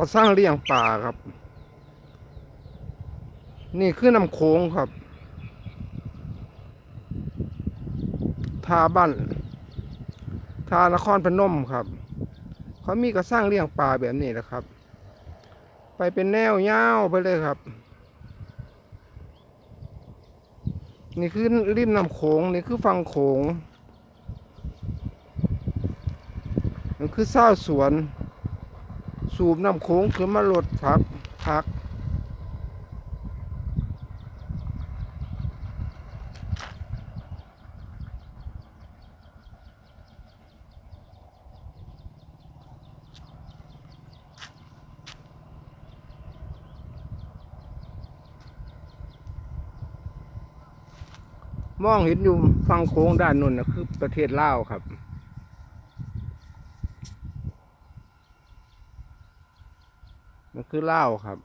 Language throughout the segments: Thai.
กระสร้างเลี้ยงปลาครับ นี่คือน้ำโขงครับทาบ้านทานครพนมครับ เขามีกระสร้างเลี้ยงปลาแบบนี้แหละครับ ไปเป็นแนวยาวไปเลยครับ นี่คือริมน้ำโขงนี่คือฝั่งโขงนี่คือเศร้าสวน สูบน้ำโขงขึ้นมาลดพักพัก มองเห็นอยู่ฝั่งโค้งด้านนู้นนะคือประเทศลาวครับ มันคือเลาครับ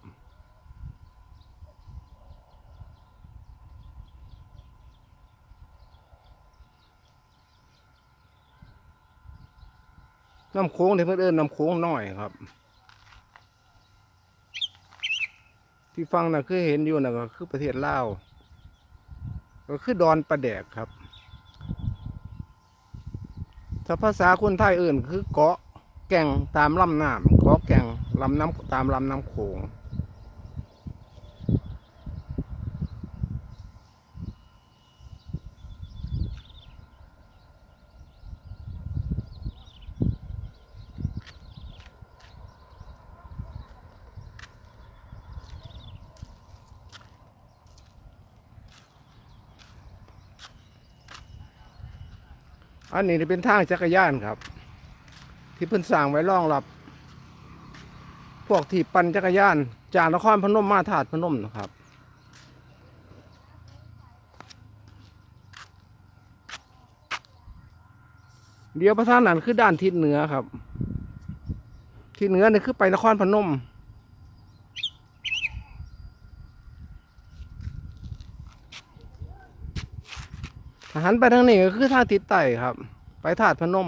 น้ำโค้งที่เพื่นเอิ้นน้ำโค้งน้อยครับ ที่ฟังนะคือเห็นอยู่นะก็คือประเทศลาวก็คือดอนประแดกครับ ถ้าภาษาคนไทยเอื่นคือเกาะแก่งตามลำน้ำเกาะแก่ง ลำน้ำตามลำน้ำโขงอันนี้เป็นทางจักรยานครับ ที่เพิ่นสร้างไว้รองรับ พวกที่ปั่นจักรยาน จากนครพนมมาถาดพนมนะครับ เดี๋ยวประธานนั้นคือด้านทิศเหนือครับทิศเหนือนี่คือไปนครพนมหันไปทางนี้ก็คือทางทิศใต้ครับ ไปถาดพนม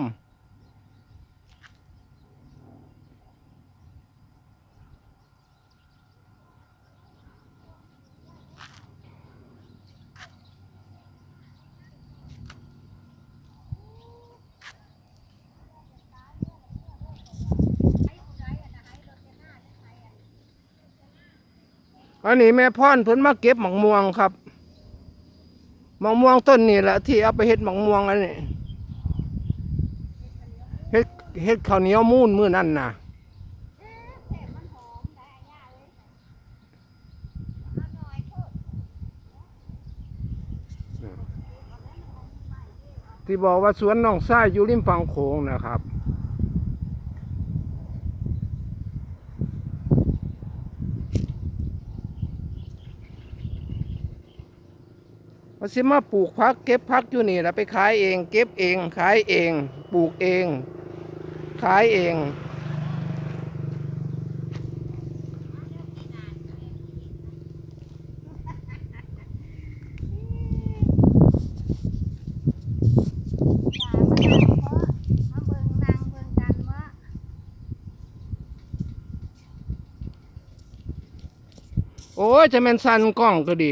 อันนี้แม่พ่อนเพิ่นมาเก็บหมักม่วงครับหมักม่วงต้นนี่แหละที่เอาไปเฮ็ดหมักม่วงอันนี้เฮ็ดเฮ็ดข้าวเหนียวมูนมื้อนั่นน่ะที่บอกว่าสวนหนองทรายอยู่ริมฝั่งโขงนะครับ ว่าสิมาปลูกพักเก็บพักอยู่นี่แล้วไปขายเอง เก็บเอง ขายเอง ปลูกเอง ขายเองโอ้ยจะเป็นสันกล้องก็ดี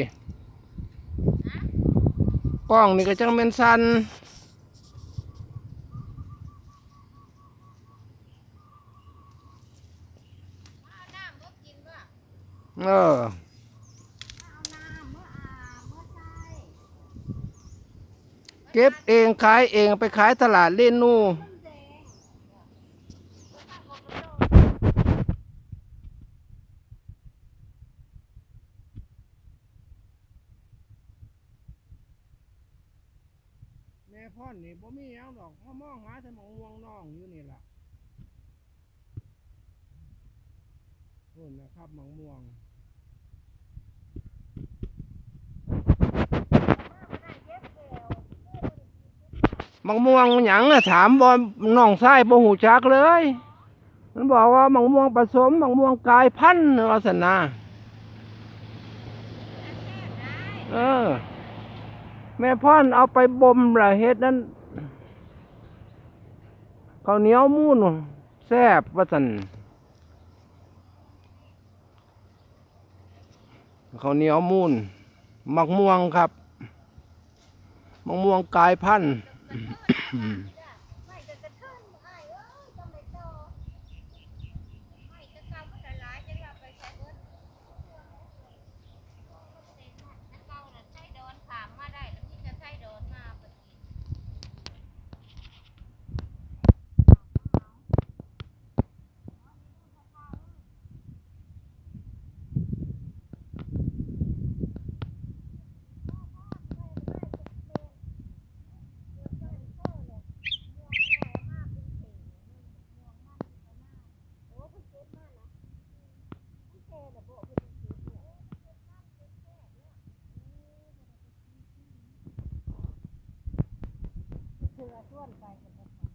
ล้องนี่ก็จังเป็นสันเออเก็บเองขายเองไปขายตลาดเล่นนู่ ม่พ่อนนี่บ่มีหยังดอกเขามองหาแต่หมองม่วงน้องอยู่นี่ล่ะนู่นนะครับหมองม่วงมังม่วงหยังอะถามบอน้องชายบ่หูจักเลย มันบอกว่ามังม่วงผสมมังม่วงกลายพันธุ์ว่าสนา แม่พ่อนเอาไปบ่มหละเฮ็ดนั้นข้าวเหนียวมูนแซ่บว่าสันข้าวเหนียวมูนมักม่วงครับมักม่วงกายพันธุ์ สือส่วนไปกันเลยค่ะ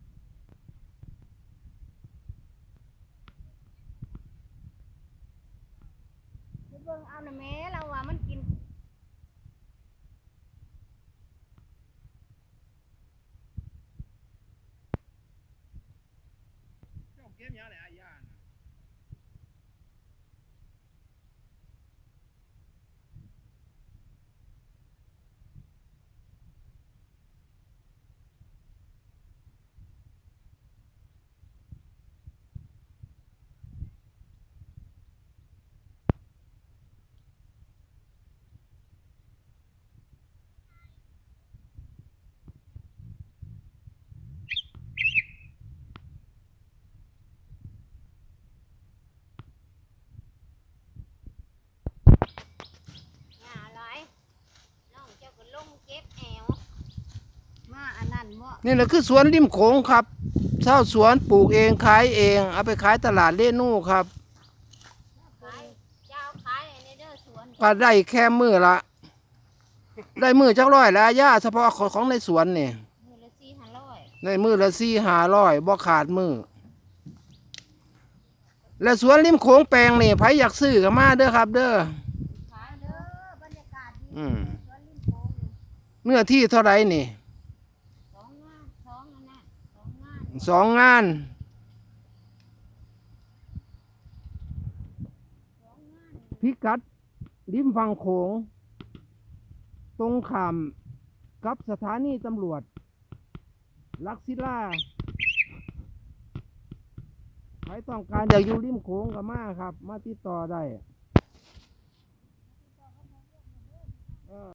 ไปเบิ่งเอาหน่ะแม่เราว่ามันกินหาหลายน้องเจ้าก็ ลงเก็บแอวมาอันนั้นบ่นี่แหละคือสวนริมโขงครับเช่าสวนปลูกเองขายเอง เอาไปขายตลาดเล่นู่ครับขายเจ้าขายในเด้อสวนก็ได้แค่มือละ ได้มือจักร้อยแล้วย่าเฉพาะของของในสวนนี่มือละสี่ห้าร้อยได้มือละสี่หาร้อยบ่ขาดมือและสวนริมโขงแปลงนี่ไผอยากซื้อก็มาเด้อครับ เด้อขายเด้อบรรยากาศดี อืม สวนริมโขงนี่ เนื้อที่เท่าไรนี่สองงานสองนั่นนะสองงานสองงาน สองงานพิกัด ริมฝั่งโขง ตรงขามกับสถานีตำรวจ ลักศิล่าใครต้องการอยากอยู่ริมโขงก็มาครับ มาติดต่อได้